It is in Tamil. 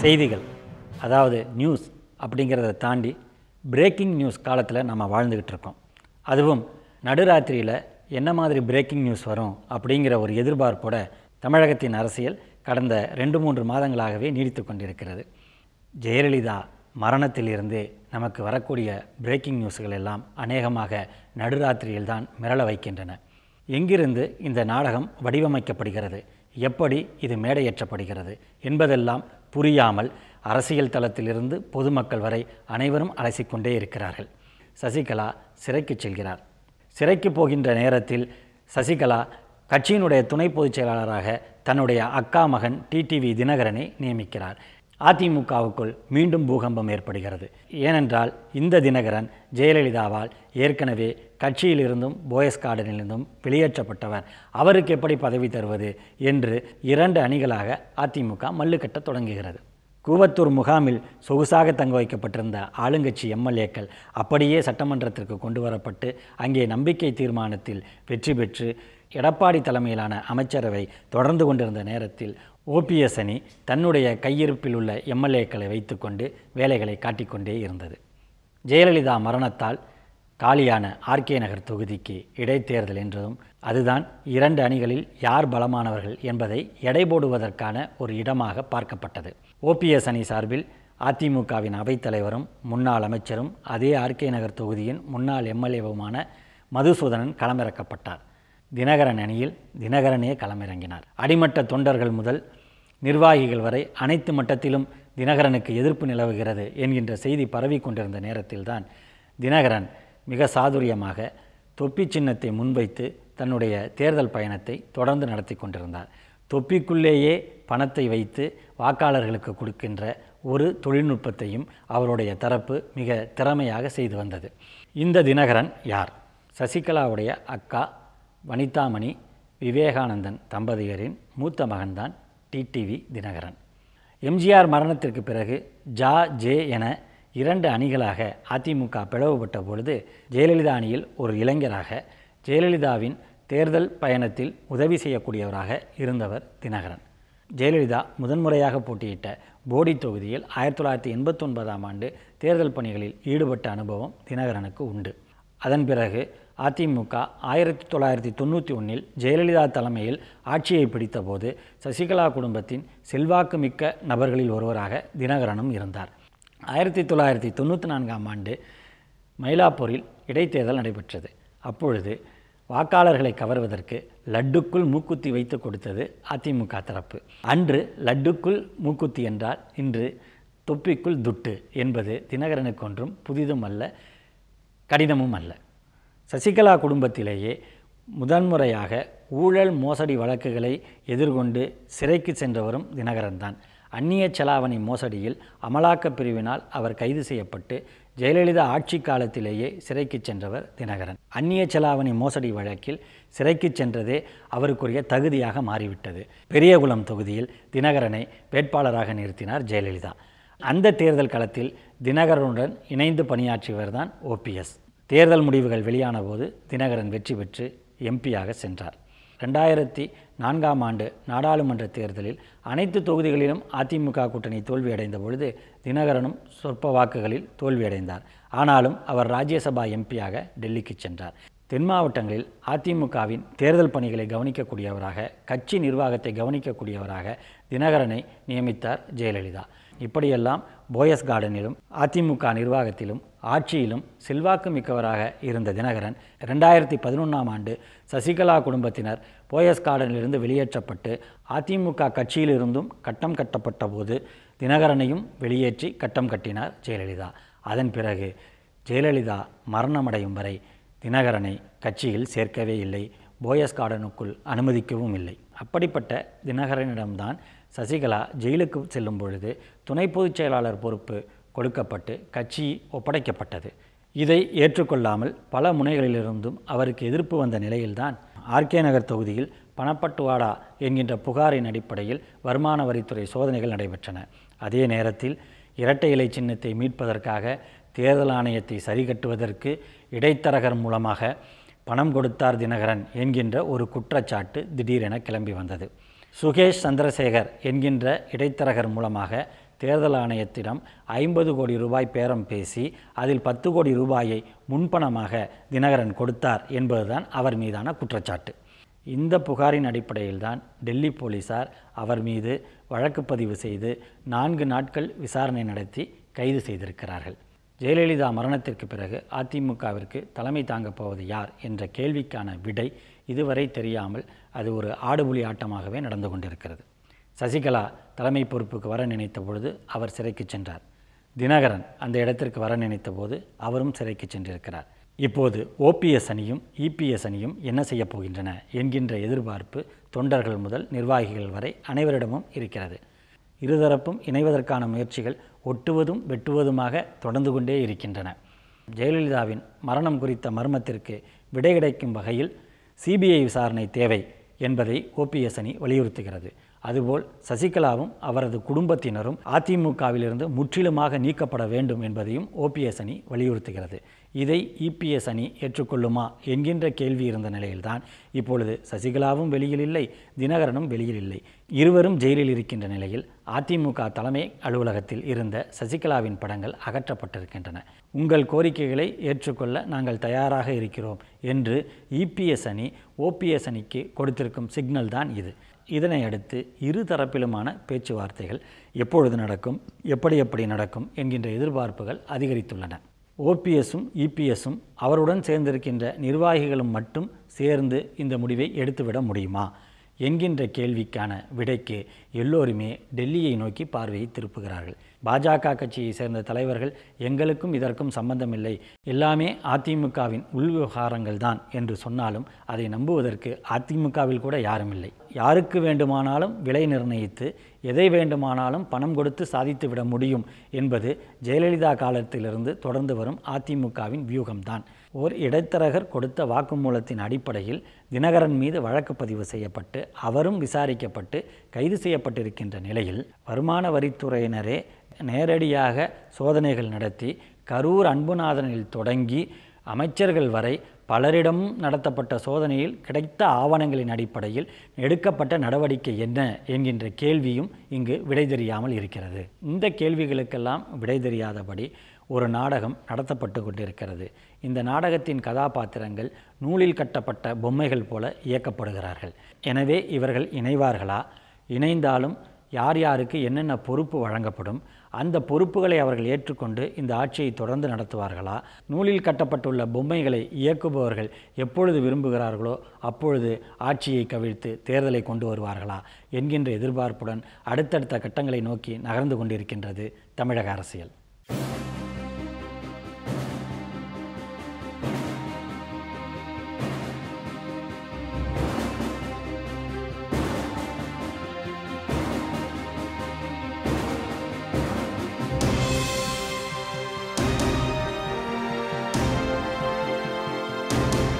செய்திகள் அதாவது நியூஸ் அப்படிங்கிறத தாண்டி பிரேக்கிங் நியூஸ் காலத்தில் நம்ம வாழ்ந்துக்கிட்டு இருக்கோம். அதுவும் நடுராத்திரியில் என்ன மாதிரி பிரேக்கிங் நியூஸ் வரும் அப்படிங்கிற ஒரு எதிர்பார்ப்போட தமிழகத்தின் அரசியல் கடந்த ரெண்டு மூன்று மாதங்களாகவே நீடித்து கொண்டிருக்கிறது. ஜெயலலிதா மரணத்திலிருந்து நமக்கு வரக்கூடிய பிரேக்கிங் நியூஸ்கள் எல்லாம் அநேகமாக நடுராத்திரியில்தான் மிரள வைக்கின்றன. எங்கிருந்து இந்த நாடகம் வடிவமைக்கப்படுகிறது? எப்படி இது மேடையேற்றப்படுகிறது? என்பதெல்லாம் புரியாமல் அரசியல் தளத்திலிருந்து பொதுமக்கள் வரை அனைவரும் அலசிக்கொண்டே இருக்கிறார்கள். சசிகலா சிறைக்கு செல்கிறார். சிறைக்கு போகின்ற நேரத்தில் சசிகலா கட்சியினுடைய துணை பொதுச் செயலாளராக தன்னுடைய அக்கா மகன் டிடிவி தினகரனை நியமிக்கிறார். அதிமுகவுக்குள் மீண்டும் பூகம்பம் ஏற்படுகிறது. ஏனென்றால் இந்த தினகரன் ஜெயலலிதாவால் ஏற்கனவே கட்சியிலிருந்தும் போயஸ் கார்டனிலிருந்தும் வெளியேற்றப்பட்டவர். அவருக்கு எப்படி பதவி தருவது என்று இரண்டு அணிகளாக அதிமுக மல்லுக்கட்ட தொடங்குகிறது. கூவத்தூர் முகாமில் சொகுசாக தங்க வைக்கப்பட்டிருந்த ஆளுங்கட்சி எம்எல்ஏக்கள் அப்படியே சட்டமன்றத்திற்கு கொண்டு வரப்பட்டு அங்கே நம்பிக்கை தீர்மானத்தில் வெற்றி பெற்று எடப்பாடி தலைமையிலான அமைச்சரவை தொடர்ந்து கொண்டிருந்த நேரத்தில் ஓபிஎஸ் அணி தன்னுடைய கையிருப்பில் உள்ள எம்எல்ஏக்களை வைத்துக்கொண்டு வேலைகளை காட்டிக்கொண்டே இருந்தது. ஜெயலலிதா மரணத்தால் காலியான ஆர்கே நகர் தொகுதிக்கு இடைத்தேர்தல் என்றதும் அதுதான் இரண்டு அணிகளில் யார் பலமானவர்கள் என்பதை எடை போடுவதற்கான ஒரு இடமாக பார்க்கப்பட்டது. ஓபிஎஸ் அணி சார்பில் அதிமுகவின் அவைத்தலைவரும் முன்னாள் அமைச்சரும் அதே ஆர்கே நகர் தொகுதியின் முன்னாள் எம்எல்ஏவுமான மதுசூதனன் களமிறக்கப்பட்டார். தினகரன் அணியில் தினகரனே களமிறங்கினார். அடிமட்ட தொண்டர்கள் முதல் நிர்வாகிகள் வரை அனைத்து மட்டத்திலும் தினகரனுக்கு எதிர்ப்பு நிலவுகிறது என்கின்ற செய்தி பரவி கொண்டிருந்த நேரத்தில்தான் தினகரன் மிக சாதுரியமாக தொப்பி சின்னத்தை முன்வைத்து தன்னுடைய தேர்தல் பயணத்தை தொடர்ந்து நடத்தி கொண்டிருந்தார். தொப்பிக்குள்ளேயே பணத்தை வைத்து வாக்காளர்களுக்கு கொடுக்கின்ற ஒரு தொழில்நுட்பத்தையும் அவருடைய தரப்பு மிக திறமையாக செய்து வந்தது. இந்த தினகரன் யார்? சசிகலாவுடைய அக்கா வனிதாமணி விவேகானந்தன் தம்பதியரின் மூத்த மகன்தான் டிடிவி தினகரன். எம்ஜிஆர் மரணத்திற்கு பிறகு ஜா ஜே என இரண்டு அணிகளாக அதிமுக பிளவுபட்ட பொழுது ஜெயலலிதா அணியில் ஒரு இளைஞராக ஜெயலலிதாவின் தேர்தல் பயணத்தில் உதவி செய்யக்கூடியவராக இருந்தவர் தினகரன். ஜெயலலிதா முதன்முறையாக போட்டியிட்ட போடி தொகுதியில் ஆயிரத்தி தொள்ளாயிரத்தி எண்பத்தொன்பதாம் ஆண்டு தேர்தல் பணிகளில் ஈடுபட்ட அனுபவம் தினகரனுக்கு உண்டு. அதன் பிறகு அதிமுக ஆயிரத்தி தொள்ளாயிரத்தி தொண்ணூற்றி ஒன்றில் ஜெயலலிதா தலைமையில் ஆட்சியை பிடித்தபோது சசிகலா குடும்பத்தின் செல்வாக்கு மிக்க நபர்களில் ஒருவராக தினகரனும் இருந்தார். ஆயிரத்தி தொள்ளாயிரத்தி தொண்ணூற்றி நான்காம் ஆண்டு மயிலாப்பூரில் இடைத்தேர்தல் நடைபெற்றது. அப்பொழுது வாக்காளர்களை கவர்வதற்கு லட்டுக்குள் மூக்குத்தி வைத்து கொடுத்தது அதிமுக தரப்பு. அன்று லட்டுக்குள் மூக்குத்தி என்றால் இன்று தொப்பிக்குள் துட்டு என்பது தினகரனுக்கு ஒன்றும் புதிதும் அல்ல கடினமும் அல்ல. சசிகலா குடும்பத்திலேயே முதன்முறையாக ஊழல் மோசடி வழக்குகளை எதிர்கொண்டு சிறைக்கு சென்றவரும் தினகரன் தான் அந்நிய செலாவணி மோசடியில் அமலாக்கப் பிரிவினால் அவர் கைது செய்யப்பட்டு ஜெயலலிதா ஆட்சி காலத்திலேயே சிறைக்கு சென்றவர் தினகரன். அந்நிய செலாவணி மோசடி வழக்கில் சிறைக்கு சென்றதே அவருக்குரிய தகுதியாக மாறிவிட்டது. பெரியகுளம் தொகுதியில் தினகரனை வேட்பாளராக நிறுத்தினார் ஜெயலலிதா. அந்த தேர்தல் களத்தில் தினகரனுடன் இணைந்து பணியாற்றியவர் தான் ஓபிஎஸ் தேர்தல் முடிவுகள் வெளியான போது தினகரன் வெற்றி பெற்று எம்பியாக சென்றார். ரெண்டாயிரத்தி நான்காம் ஆண்டு நாடாளுமன்ற தேர்தலில் அனைத்து தொகுதிகளிலும் அதிமுக கூட்டணி தோல்வியடைந்த பொழுது தினகரனும் சொற்ப வாக்குகளில் தோல்வியடைந்தார். ஆனாலும் அவர் ராஜ்யசபா எம்பியாக டெல்லிக்கு சென்றார். தென் மாவட்டங்களில் அதிமுகவின் தேர்தல் பணிகளை கவனிக்கக்கூடியவராக கட்சி நிர்வாகத்தை கவனிக்கக்கூடியவராக தினகரனை நியமித்தார் ஜெயலலிதா. இப்படியெல்லாம் போயஸ் கார்டனிலும் அதிமுக நிர்வாகத்திலும் ஆட்சியிலும் செல்வாக்கு மிக்கவராக இருந்த தினகரன் ரெண்டாயிரத்தி பதினொன்றாம் ஆண்டு சசிகலா குடும்பத்தினர் போயஸ் கார்டனிலிருந்து வெளியேற்றப்பட்டு அதிமுக கட்சியிலிருந்தும் கட்டம் கட்டப்பட்ட போது தினகரனையும் வெளியேற்றி கட்டம் கட்டினார் ஜெயலலிதா. அதன் பிறகு ஜெயலலிதா மரணமடையும் வரை தினகரனை கட்சியில் சேர்க்கவே இல்லை போயஸ் கார்டனுக்குள் அனுமதிக்கவும் இல்லை. அப்படிப்பட்ட தினகரனிடம்தான் சசிகலா ஜெயிலுக்கு செல்லும் பொழுது துணை பொதுச் செயலாளர் பொறுப்பு கொடுக்கப்பட்டு கட்சி ஒப்படைக்கப்பட்டது. இதை ஏற்றுக்கொள்ளாமல் பல முனைகளிலிருந்தும் அவருக்கு எதிர்ப்பு வந்த நிலையில்தான் ஆர்கே நகர் தொகுதியில் பணப்பட்டுவாடா என்கின்ற புகாரின் அடிப்படையில் வருமான வரித்துறை சோதனைகள் நடைபெற்றன. அதே நேரத்தில் இரட்டை இலை சின்னத்தை மீட்பதற்காக தேர்தல் ஆணையத்தை சரிகட்டுவதற்கு இடைத்தரகர் மூலமாக பணம் கொடுத்தார் தினகரன் என்கின்ற ஒரு குற்றச்சாட்டு திடீரென கிளம்பி வந்தது. சுகேஷ் சந்திரசேகர் என்கின்ற இடைத்தரகர் மூலமாக தேர்தல் ஆணையத்திடம் ஐம்பது கோடி ரூபாய் பேரம் பேசி அதில் பத்து கோடி ரூபாயை முன்பணமாக தினகரன் கொடுத்தார் என்பதுதான் அவர் மீதான குற்றச்சாட்டு. இந்த புகாரின் அடிப்படையில்தான் டெல்லி போலீசார் அவர் மீது வழக்கு பதிவு செய்து நான்கு நாட்கள் விசாரணை நடத்தி கைது செய்திருக்கிறார்கள். ஜெயலலிதா மரணத்திற்கு பிறகு அதிமுகவிற்கு தலைமை தாங்கப் போவது யார் என்ற கேள்விக்கான விடை இதுவரை தெரியாமல் அது ஒரு ஆடுபுலி ஆட்டமாகவே நடந்து கொண்டிருக்கிறது. சசிகலா தலைமை பொறுப்புக்கு வர நினைத்த பொழுது அவர் சிறைக்கு சென்றார். தினகரன் அந்த இடத்திற்கு வர நினைத்த போது அவரும் சிறைக்கு சென்றிருக்கிறார். இப்போது ஓபிஎஸ் அணியும் இபிஎஸ் அணியும் என்ன செய்யப் போகின்றன என்கின்ற எதிர்பார்ப்பு தொண்டர்கள் முதல் நிர்வாகிகள் வரை அனைவரிடமும் இருக்கிறது. இருதரப்பும் இணைவதற்கான முயற்சிகள் ஒட்டுவதும் வெட்டுவதுமாக தொடர்ந்து கொண்டே இருக்கின்றன. ஜெயலலிதாவின் மரணம் குறித்த மர்மத்திற்கு விடை கிடைக்கும் வகையில் சிபிஐ விசாரணை தேவை என்பதை ஓபிஎஸ் அணி வலியுறுத்துகிறது. அதுபோல் சசிகலாவும் அவரது குடும்பத்தினரும் அதிமுகவிலிருந்து முற்றிலுமாக நீக்கப்பட வேண்டும் என்பதையும் ஓபிஎஸ் அணி வலியுறுத்துகிறது. இதை இபிஎஸ் அணி ஏற்றுக்கொள்ளுமா என்கின்ற கேள்வி இருந்த நிலையில்தான் இப்பொழுது சசிகலாவும் வெளியில் இல்லை தினகரனும் வெளியில் இல்லை. இருவரும் ஜெயிலில் இருக்கின்ற நிலையில் அதிமுக தலைமை அலுவலகத்தில் இருந்த சசிகலாவின் படங்கள் அகற்றப்பட்டிருக்கின்றன. உங்கள் கோரிக்கைகளை ஏற்றுக்கொள்ள நாங்கள் தயாராக இருக்கிறோம் என்று இபிஎஸ் அணி ஓபிஎஸ் அணிக்கு கொடுத்திருக்கும் சிக்னல் தான் இது. இதனை அடுத்து இரு தரப்பிலுமான பேச்சுவார்த்தைகள் எப்பொழுது நடக்கும் எப்படி எப்படி நடக்கும் என்கின்ற எதிர்பார்ப்புகள் அதிகரித்துள்ளன. ஓபிஎஸும் இபிஎஸும் அவருடன் சேர்ந்திருக்கின்ற நிர்வாகிகளும் மட்டும் சேர்ந்து இந்த முடிவை எடுத்துவிட முடியுமா? என்கின்ற கேள்விக்கான விடைக்கு எல்லோருமே டெல்லியை நோக்கி பார்வையை திருப்புகிறார்கள். பாஜக கட்சியை சேர்ந்த தலைவர்கள் எங்களுக்கும் இதற்கும் சம்பந்தமில்லை. எல்லாமே அதிமுகவின் உள்விவகாரங்கள் தான் என்று சொன்னாலும் அதை நம்புவதற்கு அதிமுகவில் கூட யாரும் இல்லை யாருக்கு வேண்டுமானாலும் விலை நிர்ணயித்து எதை வேண்டுமானாலும் பணம் கொடுத்து சாதித்துவிட முடியும் என்பது ஜெயலலிதா காலத்திலிருந்து தொடர்ந்து வரும் அதிமுகவின் வியூகம்தான். ஓர் இடைத்தரகர் கொடுத்த வாக்குமூலத்தின் அடிப்படையில் தினகரன் மீது வழக்கு பதிவு செய்யப்பட்டு அவரும் விசாரிக்கப்பட்டு கைது செய்யப்பட்டிருக்கின்ற நிலையில் வருமான வரித்துறையினரே நேரடியாக சோதனைகள் நடத்தி கரூர் அன்புநாதனில் தொடங்கி அமைச்சர்கள் வரை பலரிடம் நடத்தப்பட்ட சோதனையில் கிடைத்த ஆவணங்களின் அடிப்படையில் எடுக்கப்பட்ட நடவடிக்கை என்ன என்கின்ற கேள்வியும் இங்கு விடை தெரியாமல் இருக்கிறது. இந்த கேள்விகளுக்கெல்லாம் விடை தெரியாதபடி ஒரு நாடகம் நடத்தப்பட்டு கொண்டிருக்கிறது. இந்த நாடகத்தின் கதாபாத்திரங்கள் நூலில் கட்டப்பட்ட பொம்மைகள் போல இயக்கப்படுகிறார்கள். எனவே இவர்கள் இணைவார்களா? இணைந்தாலும் யார் யாருக்கு என்னென்ன பொறுப்பு வழங்கப்படும்? அந்த பொறுப்புகளை அவர்கள் ஏற்றுக்கொண்டு இந்த ஆட்சியை தொடர்ந்து நடத்துவார்களா? நூலில் கட்டப்பட்டுள்ள பொம்மைகளை இயக்குபவர்கள் எப்பொழுது விரும்புகிறார்களோ அப்பொழுது ஆட்சியை கவிழ்த்து தேர்தலை கொண்டு வருவார்களா? என்கின்ற எதிர்பார்ப்புடன் அடுத்தடுத்த கட்டங்களை நோக்கி நகர்ந்து கொண்டிருக்கின்றது தமிழக அரசியல்.